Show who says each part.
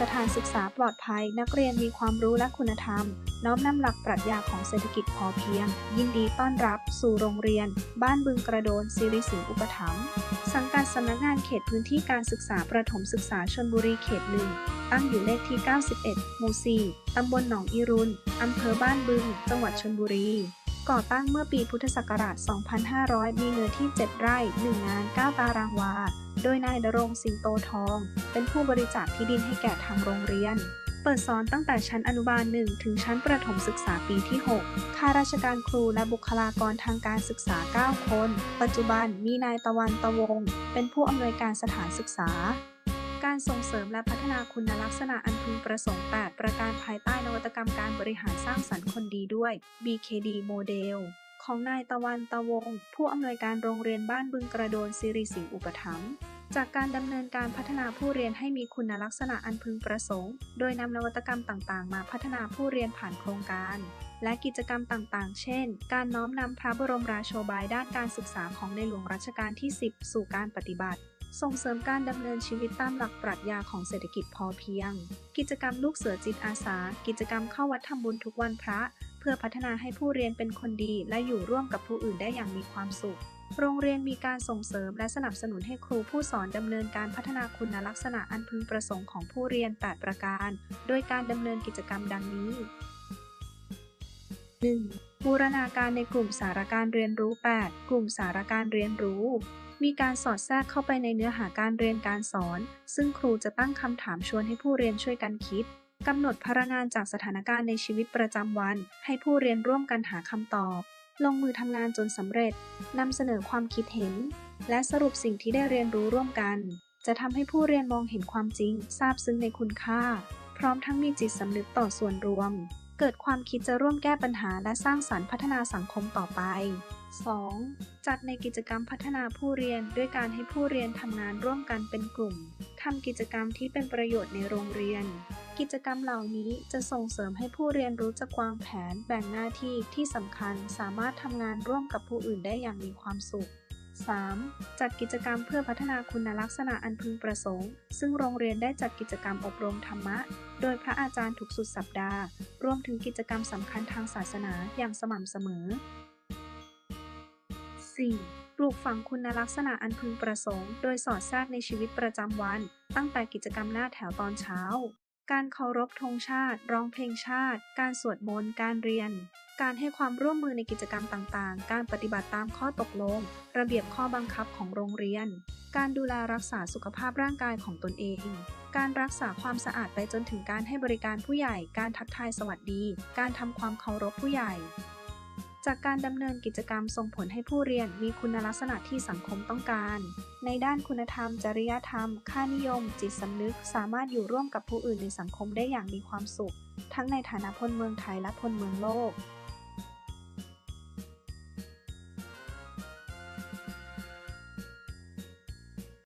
Speaker 1: สถานศึกษาปลอดภัย นักเรียนมีความรู้และคุณธรรม น้อมนำหลักปรัชญาของเศรษฐกิจพอเพียง ยินดีต้อนรับ สู่โรงเรียน บ้านบึงกระโดนสิริสิงห์อุปถัมภ์สังกัดสำนักงานเขตพื้นที่การศึกษาประถมศึกษาชนบุรีเขตหนึ่งตั้งอยู่เลขที่ 91 หมู่ 4 ตำบลหนองอีรุนอำเภอบ้านบึง จังหวัดชนบุรี ก่อตั้งเมื่อปีพุทธศักราช 2500 มีเนื้อที่ 7 ไร่ 1 งาน 9 ตารางวา โดยนายดรงสิงโตทอง เป็นผู้บริจาคที่ดินให้แก่ทางโรงเรียน เปิดสอนตั้งแต่ชั้นอนุบาล 1 ถึงชั้นประถมศึกษาปีที่ 6 ข้าราชการครูและบุคลากรทางการศึกษา 9 คน ปัจจุบันมีนายตะวันตะวง เป็นผู้อำนวยการสถานศึกษา การส่งเสริมและพัฒนาคุณลักษณะอันพึงประสงค์ 8 ประการภายใต้นวัตกรรมการบริหารสร้างสรรค์คนดีด้วย BKD โมเดลของนายตะวันตะวง ผู้อำนวยการโรงเรียนบ้านบึงกระโดนสิริสิงห์อุปถัมภ์จากการดำเนินการพัฒนาผู้เรียนให้มีคุณลักษณะอันพึงประสงค์ โดยนำนวัตกรรมต่างๆ มาพัฒนาผู้เรียนผ่านโครงการ และกิจกรรมต่างๆ เช่น การน้อมนำพระบรมราโชบายด้านการศึกษาของในหลวงรัชกาลที่ 10 สู่การปฏิบัติ ส่งเสริมการดำเนินชีวิตตามหลักปรัชญาของเศรษฐกิจพอเพียง กิจกรรมลูกเสือจิตอาสา กิจกรรมเข้าวัดทำบุญทุกวันพระ เพื่อพัฒนาให้ผู้เรียนเป็นคนดีและอยู่ร่วมกับผู้อื่นได้อย่างมีความสุข โรงเรียนมีการส่งเสริมและสนับสนุนให้ครูผู้สอนดำเนินการพัฒนาคุณลักษณะอันพึงประสงค์ของผู้เรียน 8 ประการ โดยการดำเนินกิจกรรมดังนี้ 1. บูรณาการในกลุ่มสารการเรียนรู้ 8 กลุ่มสารการเรียนรู้ มีการสอดแทรกเข้าไปในเนื้อหาการเรียนการสอน ซึ่งครูจะตั้งคำถามชวนให้ผู้เรียนช่วยกันคิดกำหนดพารางานจากสถานการณ์ในชีวิตประจำวัน ให้ผู้เรียนร่วมกันหาคำตอบ ลงมือทำงานจนสำเร็จนำเสนอความคิดเห็น และสรุปสิ่งที่ได้เรียนรู้ร่วมกัน จะทำให้ผู้เรียนมองเห็นความจริงทราบซึ้งในคุณค่า พร้อมทั้งมีจิตสำนึกต่อส่วนรวม เกิดความคิดจะร่วมแก้ปัญหาและสร้างสรรค์พัฒนาสังคมต่อไป 2. จัดในกิจกรรมพัฒนาผู้เรียนด้วยการให้ผู้เรียนทำงานร่วมกันเป็นกลุ่ม ทำกิจกรรมที่เป็นประโยชน์ในโรงเรียน กิจกรรมเหล่านี้จะส่งเสริมให้ผู้เรียนรู้จักวางแผน แบ่งหน้าที่ที่สำคัญ สามารถทำงานร่วมกับผู้อื่นได้อย่างมีความสุข 3. จัดกิจกรรมเพื่อพัฒนาคุณลักษณะอันพึงประสงค์ ซึ่งโรงเรียนได้จัดกิจกรรมอบรมธรรมะ โดยพระอาจารย์ทุกสุดสัปดาห์ รวมถึงกิจกรรมสำคัญทางศาสนาอย่างสม่ำเสมอ 4. ปลูกฝังคุณลักษณะอันพึงประสงค์ โดยสอดแทรกในชีวิตประจำวัน ตั้งแต่กิจกรรมหน้าแถวตอนเช้า การเคารพธงชาติ ร้องเพลงชาติ การสวดมนต์ การเรียน การให้ความร่วมมือในกิจกรรมต่างๆ การปฏิบัติตามข้อตกลง ระเบียบข้อบังคับของโรงเรียน การดูแลรักษาสุขภาพร่างกายของตนเอง การรักษาความสะอาดไปจนถึงการให้บริการผู้ใหญ่ การทักทายสวัสดี การทำความเคารพผู้ใหญ่ จากการดำเนินกิจกรรมส่งผลให้ผู้เรียนมีคุณลักษณะที่สังคมต้องการ ในด้านคุณธรรม จริยธรรม ค่านิยม จิตสำนึก สามารถอยู่ร่วมกับผู้อื่นในสังคมได้อย่างมีความสุข ทั้งในฐานะพลเมืองไทยและพลเมืองโลก